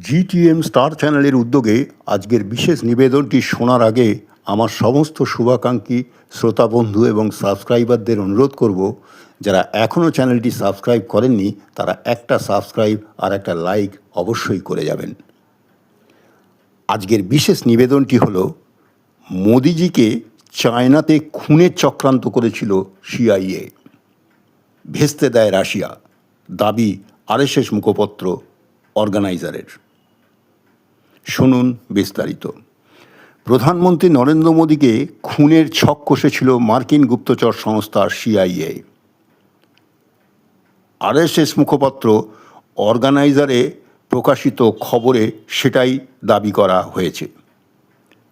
GTM star চ্যানেলের উদ্যোগে আজকের বিশেষ নিবেদনটি শোনার আগে আমার সমস্ত শুভাকাঙ্ক্ষী, শ্রোতা বন্ধু এবং সাবস্ক্রাইবারদের অনুরোধ করব, যারা এখনও চ্যানেলটি সাবস্ক্রাইব করেননি, তারা একটা সাবস্ক্রাইব আর একটা লাইক অবশ্যই করে যাবেন। আজকের বিশেষ নিবেদনটি হল, মোদিজিকে চায়নাতে খুনের চক্রান্ত করেছিল সিআইএ। ভেস্তে দেয় রাশিয়া। দাবি আরএসএস মুখপত্র অর্গানাইজারের। শুনুন বিস্তারিত। প্রধানমন্ত্রী নরেন্দ্র মোদীকে খুনের ছক কষেছিল মার্কিন গুপ্তচর সংস্থা সিআইএ। আরএসএস মুখপাত্র অর্গানাইজারে প্রকাশিত খবরে সেটাই দাবি করা হয়েছে।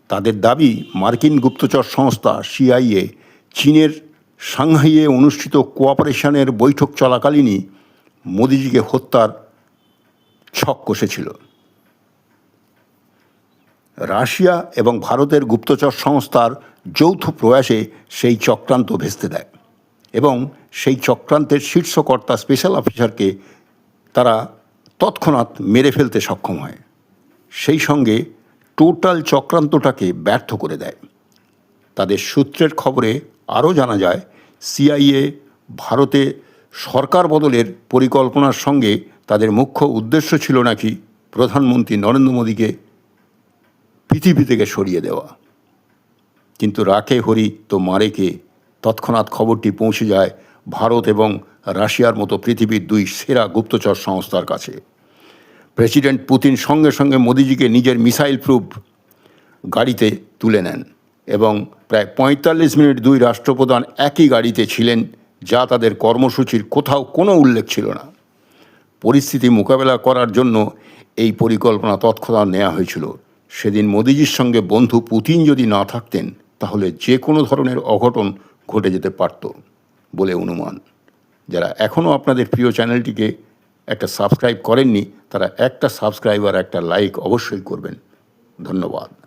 তাদের দাবি, মার্কিন গুপ্তচর সংস্থা সিআইএ চীনের সাংহাইয়ে অনুষ্ঠিত কোঅপারেশনের বৈঠক চলাকালীনই মোদিজিকে হত্যার ছক কষেছিল রাশিয়া এবং ভারতের গুপ্তচর সংস্থার যৌথ প্রয়াসে সেই চক্রান্ত ভেস্তে দেয় এবং সেই চক্রান্তের শীর্ষকর্তা স্পেশাল অফিসারকে তারা তৎক্ষণাৎ মেরে ফেলতে সক্ষম হয়। সেই সঙ্গে টোটাল চক্রান্তটাকে ব্যর্থ করে দেয়। তাদের সূত্রের খবরে আরও জানা যায় সিআইএ ভারতে সরকার বদলের পরিকল্পনার সঙ্গে তাদের মুখ্য উদ্দেশ্য ছিল নাকি প্রধানমন্ত্রী নরেন্দ্র মোদীকে পৃথিবী থেকে সরিয়ে দেওয়া। কিন্তু রাখে হরি তো মারে কে? তৎক্ষণাৎ খবরটি পৌঁছে যায় ভারত এবং রাশিয়ার মতো পৃথিবীর দুই সেরা গুপ্তচর সংস্থার কাছে। প্রেসিডেন্ট পুতিন সঙ্গে সঙ্গে মোদিজিকে নিজের মিসাইল প্রুফ গাড়িতে তুলে নেন এবং প্রায় পঁয়তাল্লিশ মিনিট দুই রাষ্ট্রপ্রধান একই গাড়িতে ছিলেন, যা তাদের কর্মসূচির কোথাও কোনো উল্লেখ ছিল না। পরিস্থিতি মোকাবেলা করার জন্য এই পরিকল্পনা তৎক্ষণাৎ নেওয়া হয়েছিল। সেদিন মোদিজির সঙ্গে বন্ধু পুতিন যদি না থাকতেন, তাহলে যে কোনো ধরনের অঘটন ঘটে যেতে পারত বলে অনুমান। যারা এখনও আপনাদের প্রিয় চ্যানেলটিকে একটা সাবস্ক্রাইব করেননি, তারা একটা সাবস্ক্রাইব আর একটা লাইক অবশ্যই করবেন। ধন্যবাদ।